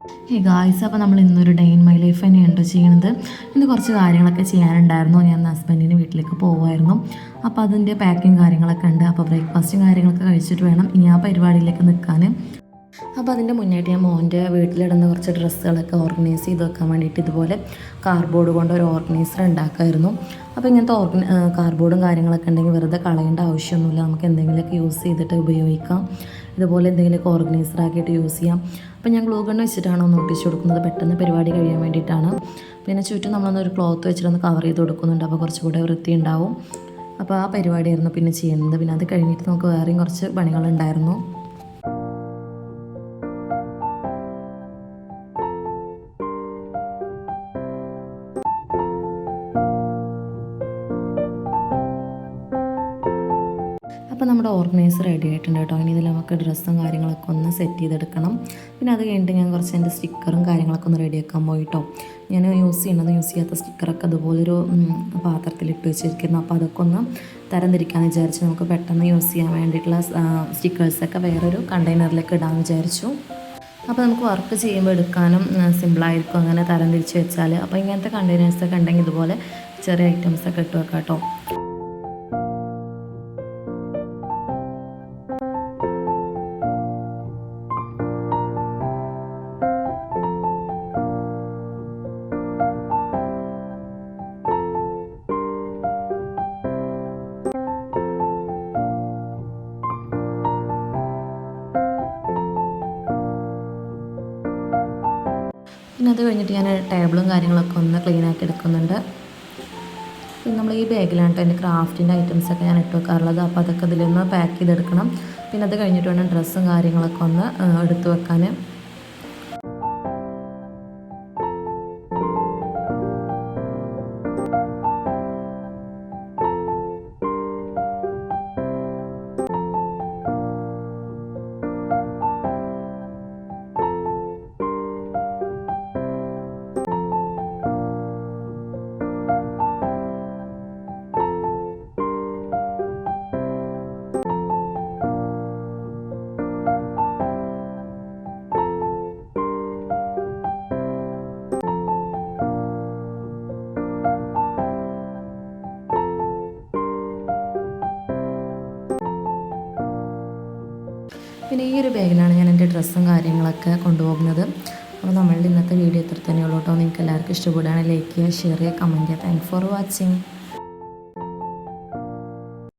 Hey guys അപ്പോൾ നമ്മൾ ഇന്നൊരു ഡേ ഇൻ മൈ ലൈഫ് തന്നെയുണ്ട് ചെയ്യുന്നത് ഇന്ന് കുറച്ച് കാര്യങ്ങളൊക്കെ ചെയ്യാനുണ്ടായിരുന്നു. ഞാൻ ഹസ്ബൻഡിന്റെ വീട്ടിലേക്ക് പോകുമായിരുന്നു അപ്പോൾ അതിന്റെ പാക്കിങ് കാര്യങ്ങളൊക്കെ ഉണ്ട്. അപ്പോൾ ബ്രേക്ക്ഫാസ്റ്റും കാര്യങ്ങളൊക്കെ കഴിച്ചിട്ട് വേണം ഇനി ആ പരിപാടിയിലേക്ക് നിൽക്കാൻ. അപ്പോൾ അതിന്റെ മുന്നായിട്ട് ഞാൻ മോന്റെ വീട്ടിലിടുന്ന കുറച്ച് ഡ്രസ്സുകളൊക്കെ ഓർഗനൈസ് ചെയ്ത് വെക്കാൻ വേണ്ടിയിട്ട് ഇതുപോലെ കാർഡ്ബോർഡ് കൊണ്ട് ഒരു ഓർഗനൈസർ ഉണ്ടാക്കായിരുന്നു. അപ്പോൾ ഇങ്ങനത്തെ ഓർഗ കാർഡ്ബോർഡും കാര്യങ്ങളൊക്കെ ഉണ്ടെങ്കിൽ വെറുതെ കളയേണ്ട ആവശ്യമൊന്നുമില്ല. നമുക്ക് എന്തെങ്കിലുമൊക്കെ യൂസ് ചെയ്തിട്ട് ഉപയോഗിക്കാം. ഇതുപോലെ എന്തെങ്കിലുമൊക്കെ ഓർഗനൈസർ ആക്കിയിട്ട് യൂസ് ചെയ്യാം. അപ്പോൾ ഞാൻ ഗ്ലൂ ഗണ്ണ് വെച്ചിട്ടാണ് ഒന്ന് ഒട്ടിച്ച് കൊടുക്കുന്നത്. പെട്ടെന്ന് പരിപാടി കഴിയാൻ വേണ്ടിയിട്ടാണ്. പിന്നെ ചുറ്റും നമ്മളൊന്നൊരു ക്ലോത്ത് വെച്ചിട്ടൊന്ന് കവർ ചെയ്ത് കൊടുക്കുന്നുണ്ട്. അപ്പോൾ കുറച്ചുകൂടെ വൃത്തി ഉണ്ടാവും. അപ്പോൾ ആ പരിപാടിയായിരുന്നു പിന്നെ ചെയ്യുന്നത് പിന്നെ അത് കഴിഞ്ഞിട്ട് നമുക്ക് വേറെയും കുറച്ച് പണികളുണ്ടായിരുന്നു. അപ്പോൾ നമ്മുടെ ഓർഗനൈസർ റെഡി ആയിട്ടുണ്ട് കേട്ടോ. ഇനി ഇതിൽ നമുക്ക് ഡ്രസ്സും കാര്യങ്ങളൊക്കെ ഒന്ന് സെറ്റ് ചെയ്തെടുക്കണം. പിന്നെ അത് കഴിഞ്ഞിട്ട് ഞാൻ കുറച്ച് എന്റെ സ്റ്റിക്കറും കാര്യങ്ങളൊക്കെ ഒന്ന് റെഡിയാക്കാൻ പോയിട്ടോ. ഞാൻ യൂസ് ചെയ്യുന്നത് യൂസ് ചെയ്യാത്ത സ്റ്റിക്കറൊക്കെ അതുപോലൊരു പാത്രത്തിലിട്ട് വെച്ചിരിക്കുന്നു. അപ്പോൾ അതൊക്കെ ഒന്ന് തരംതിരിക്കാമെന്ന് വിചാരിച്ചു നമുക്ക് പെട്ടെന്ന് യൂസ് ചെയ്യാൻ വേണ്ടിയിട്ടുള്ള സ്റ്റിക്കേഴ്സൊക്കെ വേറൊരു കണ്ടെയ്നറിലേക്ക് ഇടാമെന്ന് വിചാരിച്ചു. അപ്പോൾ നമുക്ക് വർക്ക് ചെയ്യുമ്പോൾ എടുക്കാനും സിമ്പിളായിരിക്കും അങ്ങനെ തരം തിരിച്ച് വെച്ചാൽ അപ്പോൾ ഇങ്ങനത്തെ കണ്ടെയ്നേഴ്സൊക്കെ ഉണ്ടെങ്കിൽ ഇതുപോലെ ചെറിയ ഐറ്റംസൊക്കെ ഇട്ട് വെക്കാം കേട്ടോ. പിന്നെ അത് കഴിഞ്ഞിട്ട് ഞാൻ ടേബിളും കാര്യങ്ങളൊക്കെ ഒന്ന് ക്ലീൻ ആക്കി എടുക്കുന്നുണ്ട്. പിന്നെ നമ്മൾ ഈ ബാഗിലാണ് കേട്ടോ എന്റെ ക്രാഫ്റ്റിന്റെ ഐറ്റംസൊക്കെ ഞാൻ ഇട്ട് വെക്കാറുള്ളത്. അപ്പോൾ അതൊക്കെ ഇതിലൊന്ന് പാക്ക് ചെയ്തെടുക്കണം. പിന്നെ അത് കഴിഞ്ഞിട്ട് വേണം ഡ്രസ്സും കാര്യങ്ങളൊക്കെ ഒന്ന് എടുത്തു വെക്കാൻ പിന്നെ ഈ ഒരു ബാഗിലാണ് ഞാൻ എന്റെ ഡ്രസ്സും കാര്യങ്ങളൊക്കെ കൊണ്ടുപോകുന്നത്. അപ്പോൾ നമ്മളുടെ ഇന്നത്തെ വീഡിയോ ഇത്ര തന്നെയുള്ളൂ കേട്ടോ. നിങ്ങൾക്ക് എല്ലാവർക്കും ഇഷ്ടപ്പെടുകയാണെങ്കിൽ ലൈക്ക് ചെയ്യുക ഷെയർ ചെയ്യുക കമന്റ് ചെയ്യുക. Thank for watching